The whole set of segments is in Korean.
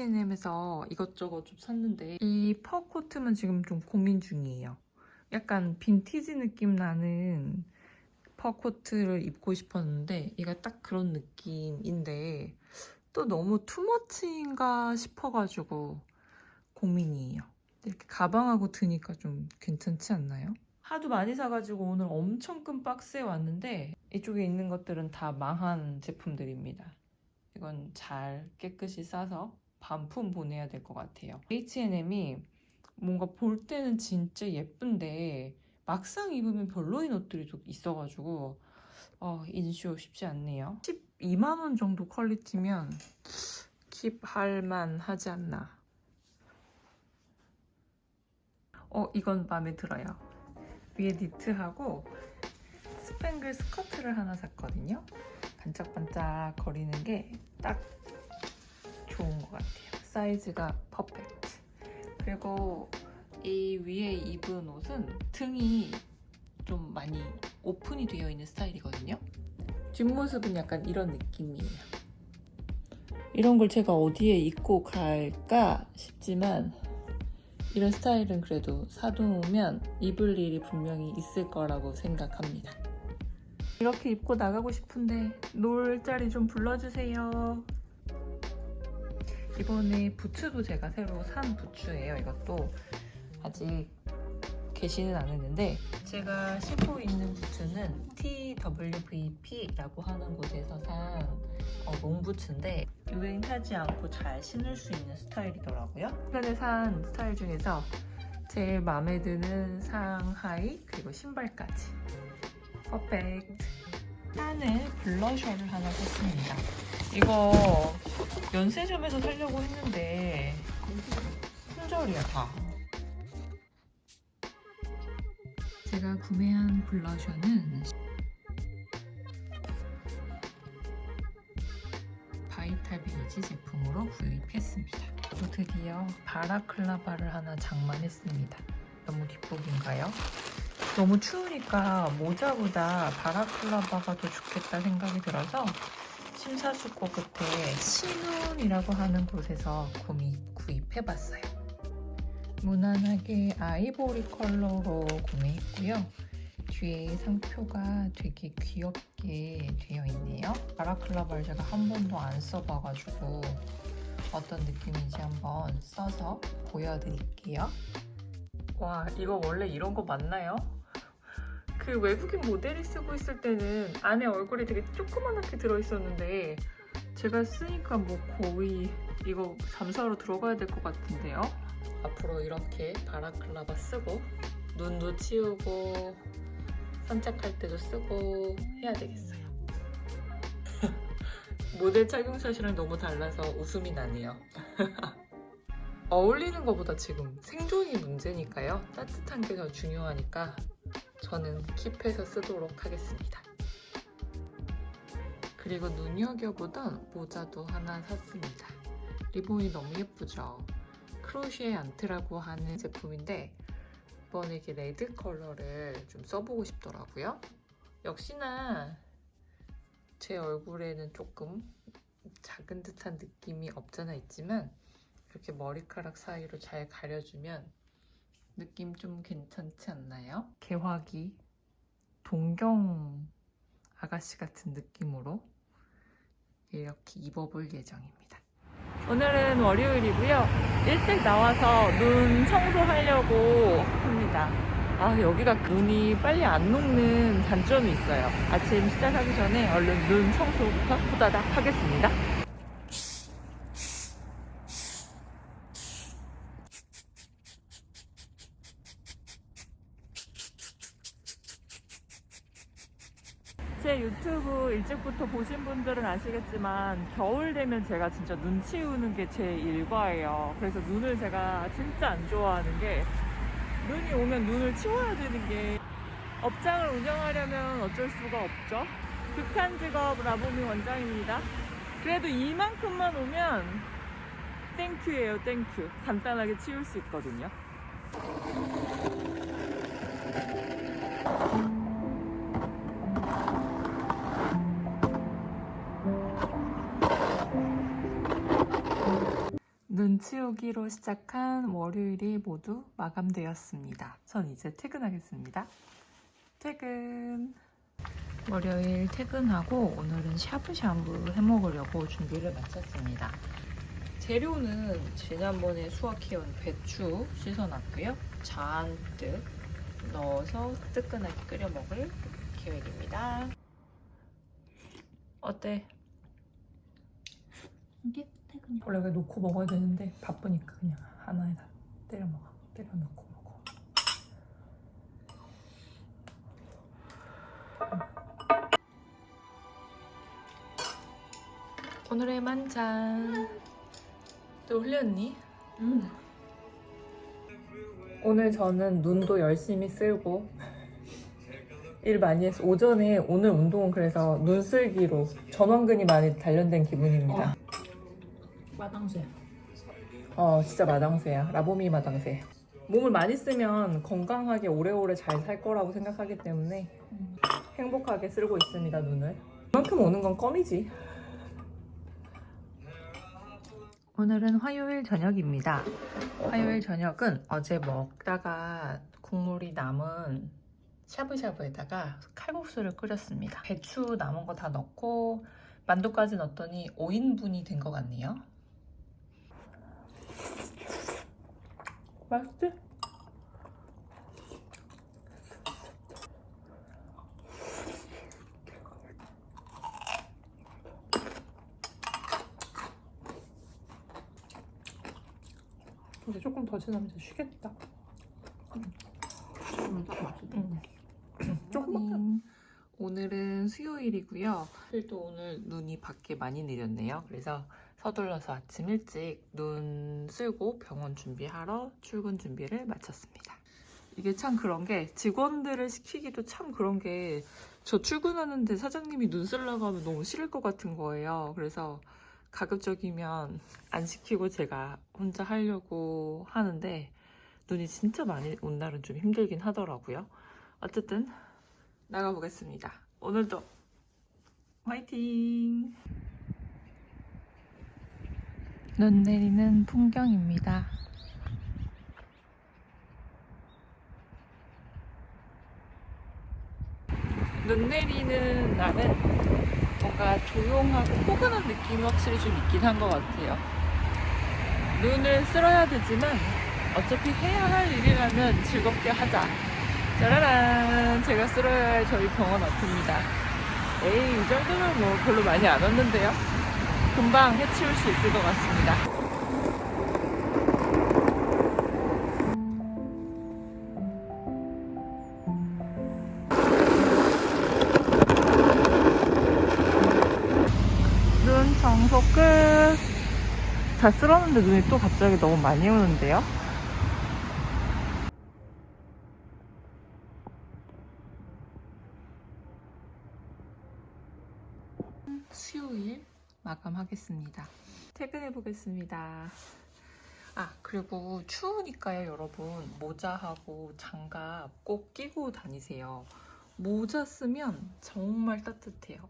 H&M에서 이것저것 좀 샀는데 이 퍼 코트만 지금 좀 고민 중이에요. 약간 빈티지 느낌 나는 퍼 코트를 입고 싶었는데 얘가 딱 그런 느낌인데 또 너무 투머치인가 싶어가지고 고민이에요. 이렇게 가방하고 드니까 좀 괜찮지 않나요? 하도 많이 사가지고 오늘 엄청 큰 박스에 왔는데 이쪽에 있는 것들은 다 망한 제품들입니다. 이건 잘 깨끗이 싸서 반품 보내야 될 것 같아요. H&M이 뭔가 볼 때는 진짜 예쁜데 막상 입으면 별로인 옷들이 좀 있어가지고 어, 인쇼 쉽지 않네요. 12만 원 정도 퀄리티면 킵할 만 하지 않나. 어 이건 마음에 들어요. 위에 니트하고 스팽글 스커트를 하나 샀거든요. 반짝반짝 거리는 게 딱 좋은 것 같아요. 사이즈가 퍼펙트. 그리고 이 위에 입은 옷은 등이 좀 많이 오픈이 되어 있는 스타일이거든요. 뒷모습은 약간 이런 느낌이에요. 이런 걸 제가 어디에 입고 갈까 싶지만 이런 스타일은 그래도 사두면 입을 일이 분명히 있을 거라고 생각합니다. 이렇게 입고 나가고 싶은데 놀 자리 좀 불러주세요. 이번에 부츠도 제가 새로 산 부츠예요. 이것도 아직 계시는 않았는데 제가 신고 있는 부츠는 TWVP라고 하는 곳에서 산 어, 롱부츠인데 유행 타지 않고 잘 신을 수 있는 스타일이더라고요. 최근에 산 스타일 중에서 제일 마음에 드는 상하이 그리고 신발까지 퍼펙트 안에 블러셔를 하나 샀습니다. 이거 면세점에서 살려고 했는데 품절이야 다. 제가 구매한 블러셔는 바이탈 베이지 제품으로 구입했습니다. 또 드디어 바라클라바를 하나 장만했습니다. 너무 뒷북인가요? 너무 추우니까 모자보다 바라클라바가 더 좋겠다 생각이 들어서 심사숙고 끝에 신운이라고 하는 곳에서 구입, 구입해봤어요. 무난하게 아이보리 컬러로 구매했고요. 뒤에 상표가 되게 귀엽게 되어 있네요. 바라클라바를 제가 한 번도 안 써봐가지고 어떤 느낌인지 한번 써서 보여드릴게요. 와, 이거 원래 이런 거 맞나요? 그 외국인 모델이 쓰고 있을 때는 안에 얼굴이 되게 조그만하게 들어있었는데 제가 쓰니까 뭐 거의 이거 잠수하러 들어가야 될 것 같은데요? 앞으로 이렇게 바라클라바 쓰고 눈도 치우고 산책할 때도 쓰고 해야 되겠어요. 모델 착용샷이랑 너무 달라서 웃음이 나네요. 어울리는 것보다 지금 생존이 문제니까요. 따뜻한 게 더 중요하니까 저는 킵해서 쓰도록 하겠습니다. 그리고 눈여겨보던 모자도 하나 샀습니다. 리본이 너무 예쁘죠? 크로시에 안트라고 하는 제품인데 이번에 이렇게 레드 컬러를 좀 써보고 싶더라고요. 역시나 제 얼굴에는 조금 작은 듯한 느낌이 없잖아 있지만 이렇게 머리카락 사이로 잘 가려주면 느낌 좀 괜찮지 않나요? 개화기 동경 아가씨 같은 느낌으로 이렇게 입어볼 예정입니다. 오늘은 월요일이고요. 일찍 나와서 눈 청소하려고 합니다. 아, 여기가 눈이 빨리 안 녹는 단점이 있어요. 아침 시작하기 전에 얼른 눈 청소부터 후다닥 하겠습니다. 전에부터 보신 분들은 아시겠지만 겨울 되면 제가 진짜 눈 치우는 게 제 일과예요. 그래서 눈을 제가 진짜 안 좋아하는 게 눈이 오면 눈을 치워야 되는 게 업장을 운영하려면 어쩔 수가 없죠. 극한 직업 라보미 원장입니다. 그래도 이만큼만 오면 땡큐예요, 땡큐. 간단하게 치울 수 있거든요. 눈 치우기로 시작한 월요일이 모두 마감되었습니다. 전 이제 퇴근하겠습니다. 퇴근. 월요일 퇴근하고 오늘은 샤브샤브 해먹으려고 준비를 마쳤습니다. 재료는 지난번에 수확해온 배추 씻어놨고요. 잔뜩 넣어서 뜨끈하게 끓여 먹을 계획입니다. 어때? 이게 퇴근이야. 원래 왜 놓고 먹어야 되는데 바쁘니까 그냥 하나에다 때려 먹어. 때려 넣고 먹어. 오늘의 만찬 또 흘렸니? 응. 오늘 저는 눈도 열심히 쓸고 일 많이 해서 오전에 오늘 운동은 그래서 눈 쓸기로 전완근이 많이 단련된 기분입니다. 마당쇠. 어, 진짜 마당새야. 라보미 마당새. 몸을 많이 쓰면 건강하게 오래오래 잘 살 거라고 생각하기 때문에 음. 행복하게 쓸고 있습니다, 눈을. 그만큼 오는 건 껌이지. 오늘은 화요일 저녁입니다. 화요일 저녁은 어제 먹다가 국물이 남은 샤브샤브에다가 칼국수를 끓였습니다. 배추 남은 거 다 넣고 만두까지 넣었더니 5인분이 된 것 같네요. 맛있지? 이제 조금 더 지나면 이제 쉬겠다. 오늘 딱 맛있다. 조금만. 오늘은 수요일이고요. 또 오늘 눈이 밖에 많이 내렸네요. 그래서 서둘러서 아침 일찍 눈 쓸고 병원 준비하러 출근 준비를 마쳤습니다. 이게 참 그런 게 직원들을 시키기도 참 그런 게 저 출근하는데 사장님이 눈 쓰려고 하면 너무 싫을 것 같은 거예요. 그래서 가급적이면 안 시키고 제가 혼자 하려고 하는데 눈이 진짜 많이 온 날은 좀 힘들긴 하더라고요. 어쨌든 나가보겠습니다. 오늘도 화이팅! 눈 내리는 풍경입니다. 눈 내리는 날은 뭔가 조용하고 포근한 느낌이 확실히 좀 있긴 한 것 같아요. 눈을 쓸어야 되지만 어차피 해야 할 일이라면 즐겁게 하자. 짜라란! 제가 쓸어야 할 저희 병원 앞입니다. 에이, 이 정도면 뭐 별로 많이 안 왔는데요. 금방 해치울 수 있을 것 같습니다. 눈 청소 끝. 다 쓸었는데 눈이 또 갑자기 너무 많이 오는데요? 수요일 마감하겠습니다. 퇴근해 보겠습니다. 아, 그리고 추우니까요, 여러분. 모자하고 장갑 꼭 끼고 다니세요. 모자 쓰면 정말 따뜻해요.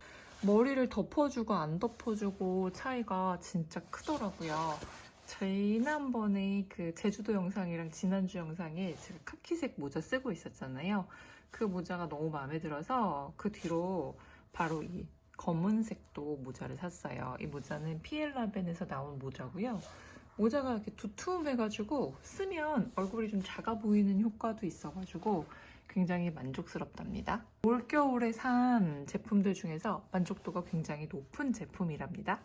머리를 덮어주고 안 덮어주고 차이가 진짜 크더라고요. 지난번에 그 제주도 영상이랑 지난주 영상에 제가 카키색 모자 쓰고 있었잖아요. 그 모자가 너무 마음에 들어서 그 뒤로 바로 이 검은색도 모자를 샀어요. 이 모자는 피엘라벤에서 나온 모자고요. 모자가 이렇게 두툼해가지고 쓰면 얼굴이 좀 작아 보이는 효과도 있어가지고 굉장히 만족스럽답니다. 올겨울에 산 제품들 중에서 만족도가 굉장히 높은 제품이랍니다.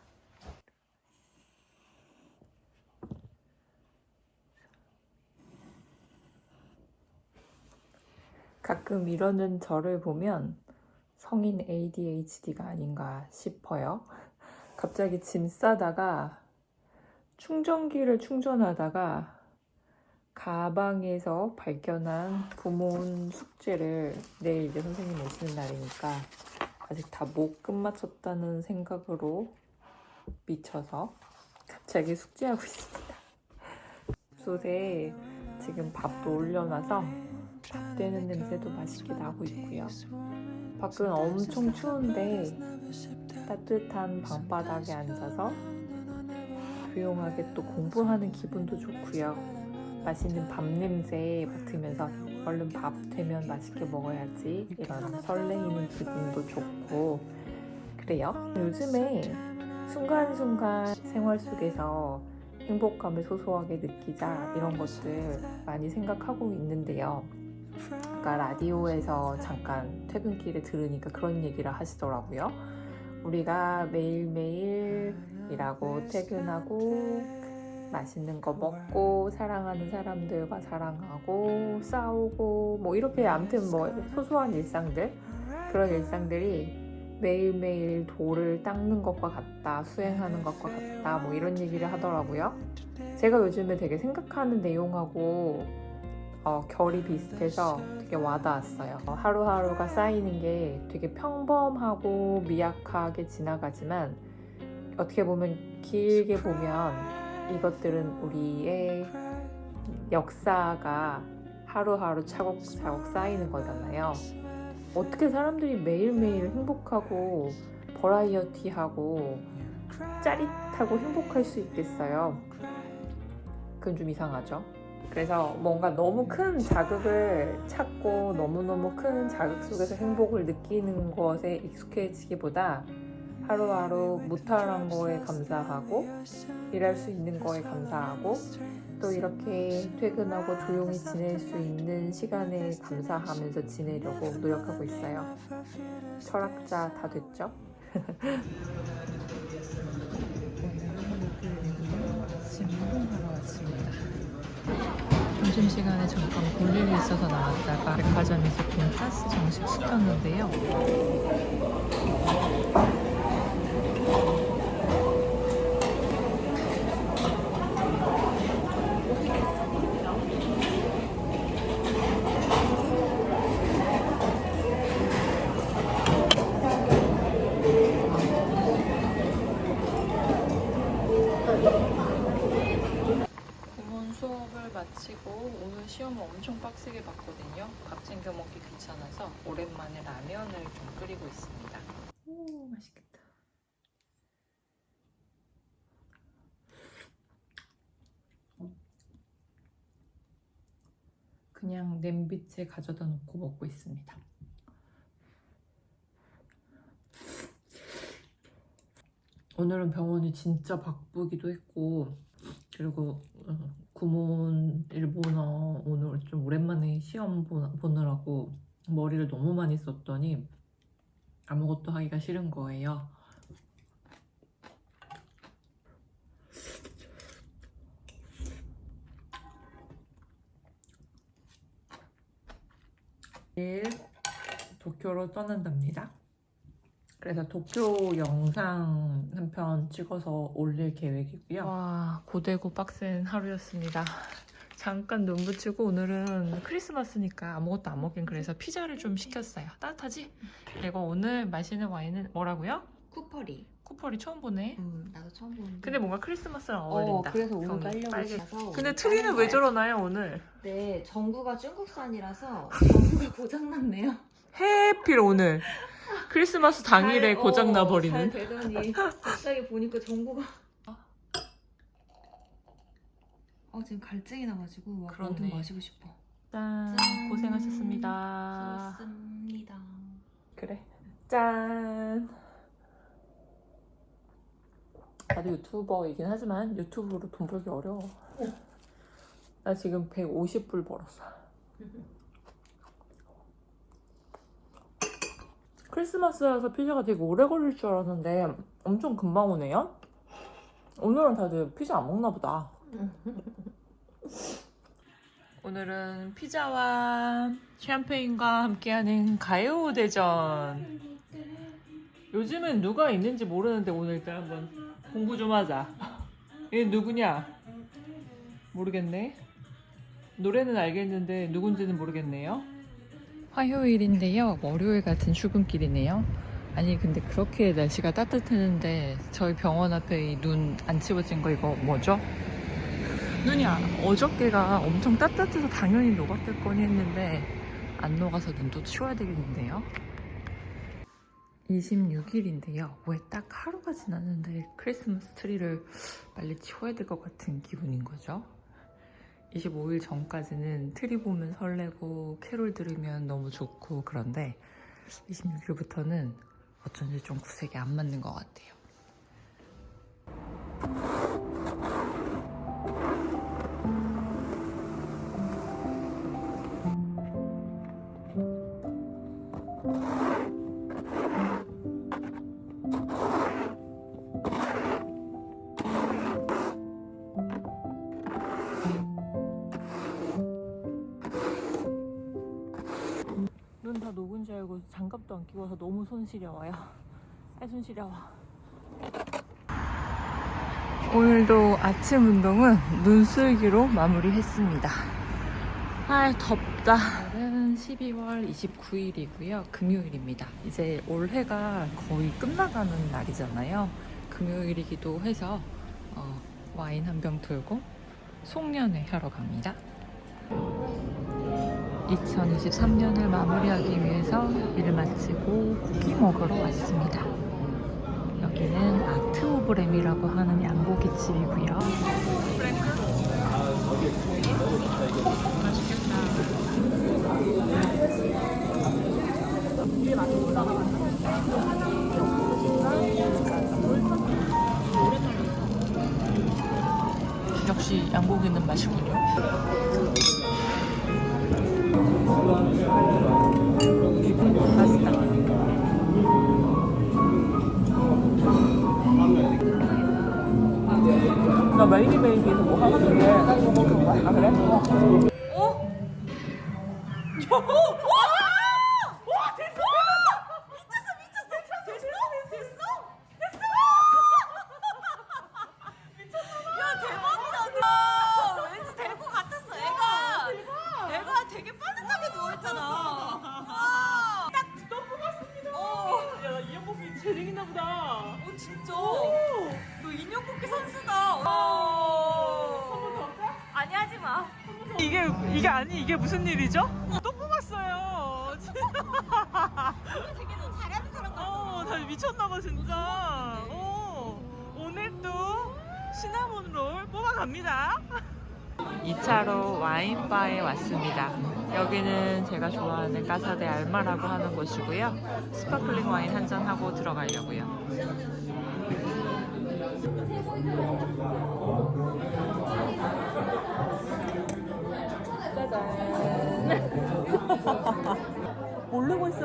가끔 이러는 저를 보면 성인 ADHD가 아닌가 싶어요. 갑자기 짐 싸다가 충전기를 충전하다가 가방에서 발견한 부모원 숙제를 내일 이제 선생님 오시는 날이니까 아직 다 못 끝마쳤다는 생각으로 미쳐서 갑자기 숙제하고 있습니다. 밥솥에 지금 밥도 올려놔서 밥 되는 냄새도 맛있게 나고 있고요. 밖은 엄청 추운데 따뜻한 방바닥에 앉아서 조용하게 또 공부하는 기분도 좋고요. 맛있는 밥 냄새 맡으면서 얼른 밥 되면 맛있게 먹어야지 이런 설레이는 기분도 좋고 그래요. 요즘에 순간순간 생활 속에서 행복감을 소소하게 느끼자 이런 것들 많이 생각하고 있는데요. 아까 라디오에서 잠깐 퇴근길에 들으니까 그런 얘기를 하시더라고요. 우리가 매일매일 일하고 퇴근하고 맛있는 거 먹고 사랑하는 사람들과 사랑하고 싸우고 뭐 이렇게 아무튼 뭐 소소한 일상들 그런 일상들이 매일매일 돌을 닦는 것과 같다 수행하는 것과 같다 뭐 이런 얘기를 하더라고요 제가 요즘에 되게 생각하는 내용하고 어, 결이 비슷해서 되게 와닿았어요 어, 하루하루가 쌓이는 게 되게 평범하고 미약하게 지나가지만 어떻게 보면 길게 보면 이것들은 우리의 역사가 하루하루 차곡차곡 쌓이는 거잖아요. 어떻게 사람들이 매일매일 행복하고 버라이어티하고 짜릿하고 행복할 수 있겠어요? 그건 좀 이상하죠. 그래서 뭔가 너무 큰 자극을 찾고 너무너무 큰 자극 속에서 행복을 느끼는 것에 익숙해지기보다 하루하루 무탈한 거에 감사하고 일할 수 있는 거에 감사하고 또 이렇게 퇴근하고 조용히 지낼 수 있는 시간에 감사하면서 지내려고 노력하고 있어요. 철학자 다 됐죠? 진봉하러 왔습니다. 점심 시간에 잠깐 볼 일이 있어서 나왔다가 백화점에서 돈가스 정식 시켰는데요. 공원 수업을 마치고 오늘 시험을 엄청 빡세게 봤거든요. 밥 챙겨 먹기 귀찮아서 오랜만에 라면을 좀 끓이고 있습니다. 오, 맛있겠다. 그냥 냄비째 가져다 놓고 먹고 있습니다. 오늘은 병원이 진짜 바쁘기도 했고 그리고 어, 구몬 일본어 오늘 좀 오랜만에 시험 보- 보느라고 머리를 너무 많이 썼더니 아무것도 하기가 싫은 거예요. 내일 도쿄로 떠난답니다. 그래서 도쿄 영상 한 편 찍어서 올릴 계획이고요. 와, 고되고 빡센 하루였습니다. 잠깐 눈 붙이고 오늘은 크리스마스니까 아무것도 안 먹긴 그래서 피자를 좀 시켰어요. 따뜻하지? 그리고 오늘 마시는 와인은 뭐라고요? 쿠퍼리. 쿠퍼리 처음 보네. 음, 나도 처음 보는데. 근데 뭔가 크리스마스랑 어, 어울린다. 그래서 오늘 깔려고. 있어서. 근데 트리는 왜. 저러나요 오늘? 네, 전구가 중국산이라서 전구가 고장났네요. 해필 오늘 크리스마스 당일에 잘, 고장 어, 잘 나버리는. 되더니 갑자기 보니까 전구가. 어, 지금 갈증이 나가지고 막 그렇네. 뭐든 마시고 싶어. 짠, 짠. 고생하셨습니다. 좋습니다. 그래. 짠. 나도 유튜버이긴 하지만 유튜브로 돈 벌기 어려워. 나 지금 150불 벌었어. 크리스마스라서 피자가 되게 오래 걸릴 줄 알았는데 엄청 금방 오네요. 오늘은 다들 피자 안 먹나 보다. 오늘은 피자와 샴페인과 함께하는 가요 대전. 요즘은 누가 있는지 모르는데 오늘 일단 한번 공부 좀 하자. 얘 누구냐? 모르겠네. 노래는 알겠는데 누군지는 모르겠네요. 화요일인데요. 월요일 같은 출근길이네요. 아니 근데 그렇게 날씨가 따뜻했는데 저희 병원 앞에 이 눈 안 치워진 거 이거 뭐죠? 눈이 아- 어저께가 엄청 따뜻해서 당연히 녹았겠거니 했는데 안 녹아서 눈도 치워야 되겠는데요. 26일인데요. 왜 딱 하루가 지났는데 크리스마스 트리를 빨리 치워야 될 것 같은 기분인 거죠? 25일 전까지는 트리 보면 설레고 캐롤 들으면 너무 좋고 그런데 26일부터는 어쩐지 좀 구색이 안 맞는 것 같아요. 눈다 녹은 줄 알고 장갑도 안 끼고서 너무 손 시려워요. 아, 손 시려워. 오늘도 아침 운동은 눈슬기로 마무리했습니다. 아, 덥다. 오늘은 12월 29일이고요. 금요일입니다. 이제 올해가 거의 끝나가는 날이잖아요. 금요일이기도 해서 어, 와인 한 병 들고 송년회 하러 갑니다. 2023년을 마무리하기 위해서 일을 마치고 고기 먹으러 왔습니다. 여기는 아트 오브 램이라고 하는 양고기 집이고요. 이게 이게 아니 이게 무슨 일이죠? 또 뽑았어요. 되게 너 잘하는 사람 같아. 어, 나 미쳤나봐 진짜. 어, 오늘 또 시나몬 롤 뽑아갑니다. 2차로 와인바에 왔습니다. 여기는 제가 좋아하는 까사데 알마라고 하는 곳이고요. 스파클링 와인 한 잔 하고 들어가려고요.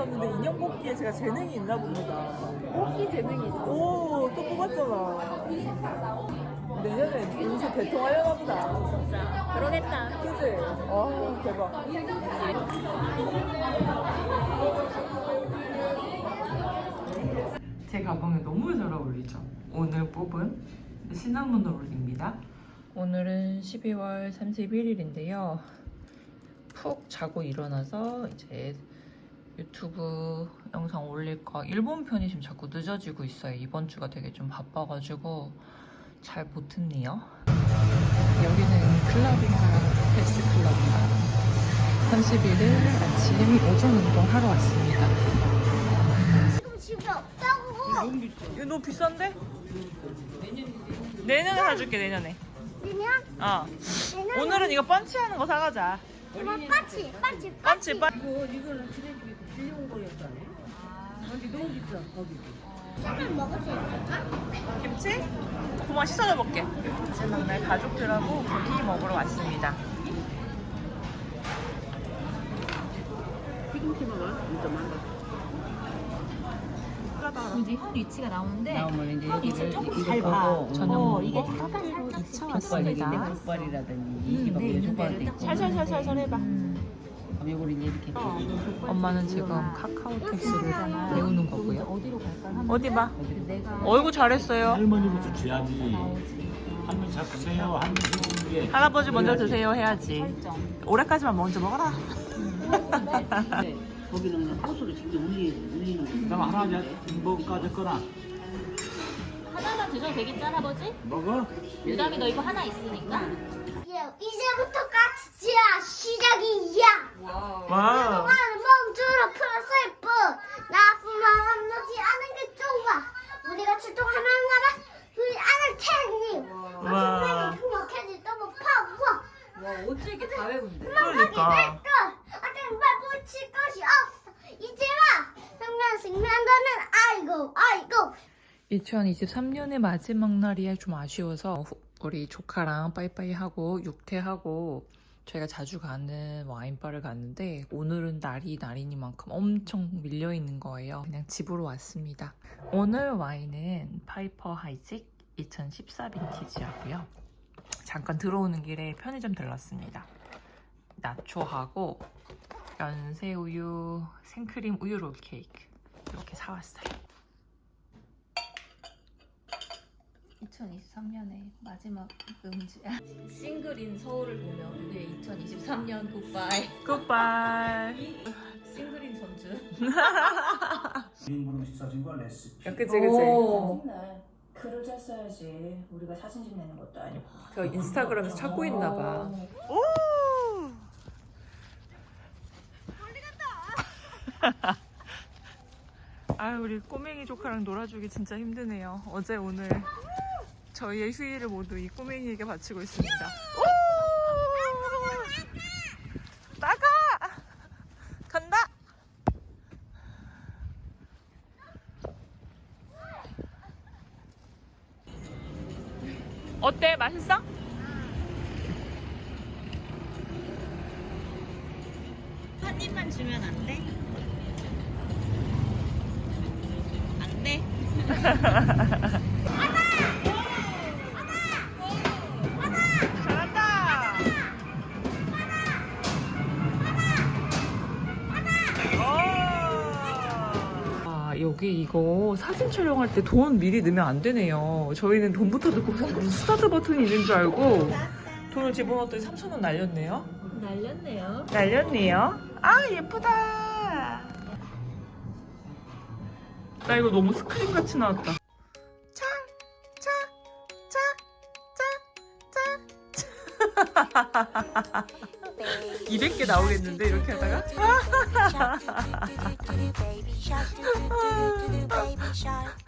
있었는데 인형 뽑기에 제가 재능이 있나 봅니다. 뽑기 재능이 있어. 오, 또 뽑았잖아. 내년에 인수 대통하려나 보다. 진짜. 그러겠다. 그지? 아, 대박. 제 가방에 너무 잘 어울리죠? 오늘 뽑은 시나몬 롤입니다. 오늘은 12월 31일인데요. 푹 자고 일어나서 이제 유튜브 영상 올릴 거 일본 편이 지금 자꾸 늦어지고 있어요. 이번 주가 되게 좀 바빠가지고 잘 못했네요. 여기는 클럽인가 헬스 클럽인가 31일 아침 오전 운동 하러 왔습니다. 지금 집에 없다고. 이거 너무 비싼데? 내년에 사줄게 내년에. 그냥 어. 내년 오늘은 이거 펀치하는 거 사가자. 이거 빠치 빠치 펀치 펀. 을 먹을 수 있을까? 김치? 고마 씻어줘 볼게. 오늘 가족들하고 고기 먹으러 왔습니다. 이제 현 위치가 나오는데 현 위치를 조금 잘 봐. 어, 이게 약간 살짝 이차 족발이라든지 왔습니다. 족발이라든지 음, 이 네, 이 족발도 있고 살살살살살 해봐. 음. 외국인 이렇게. 엄마는 지금 카카오 택시를 배우는 거고요. 어디로 갈까 어디 봐. 어이구 잘했어요. 할머니부터 줘야지. 할머니 잡수세요. 할머니 이게 할아버지 먼저 드세요 해야지. 올해까지만 먼저 먹어라. 네. 거기는 호수를 직접 울리, 울리는 거. 그럼 하나 먹을까 거나 하나만 드셔도 되겠지 할아버지? 먹어? 유담이 너 이거 하나 있으니까 이제부터 까치야 시작이야. 와. 나는 멈추러 풀었을 뿐 마음 놓지 않은 게 좋아. 우리가 출동하면 나라 우리 안을 테니. 와. 행복해질 너무 파워. 와 어찌 이렇게 다 외운데 그러니까. 끝. 어떤 말 붙일 것이 없어. 이제와 평면승면 너는 아이고 아이고. 2023년의 마지막 날이 좀 아쉬워서 후- 우리 조카랑 빠이빠이 하고 육퇴하고 저희가 자주 가는 와인바를 갔는데 오늘은 날이 날이니만큼 엄청 밀려 있는 거예요. 그냥 집으로 왔습니다. 오늘 와인은 파이퍼 하이직 2014 빈티지하고요. 잠깐 들어오는 길에 편의점 들렀습니다. 나초하고 연새우유 생크림 우유 롤 케이크 이렇게 사왔어요. 2023년의 마지막 음주야 싱글인 서울을 보며 우리의 2023년 굿바이 굿바이. 싱글인 전주 1인분 음식 사 진과 레시피 그치 그치. 맨날 글을 잘 써야지 우리가 사진집 내는 것도 아니고 저 인스타그램에서 찾고 있나 봐. 아 우리 꼬맹이 조카랑 놀아주기 진짜 힘드네요. 어제 오늘 저희의 휴일을 모두 이 꼬맹이에게 바치고 있습니다. 오! 나가! 간다! 어때? 맛있어? 한 입만 주면 안 돼? 안 돼? 이거 사진 촬영할 때 돈 미리 넣으면 안 되네요. 저희는 돈부터 넣고 무슨 스타트 버튼이 있는 줄 알고 돈을 집어넣었더니 3,000원 날렸네요. 날렸네요 날렸네요. 아, 예쁘다. 나 이거 너무 스크린 같이 나왔다. 짝. 200개 나오겠는데 이렇게 하다가? baby shark, baby shark.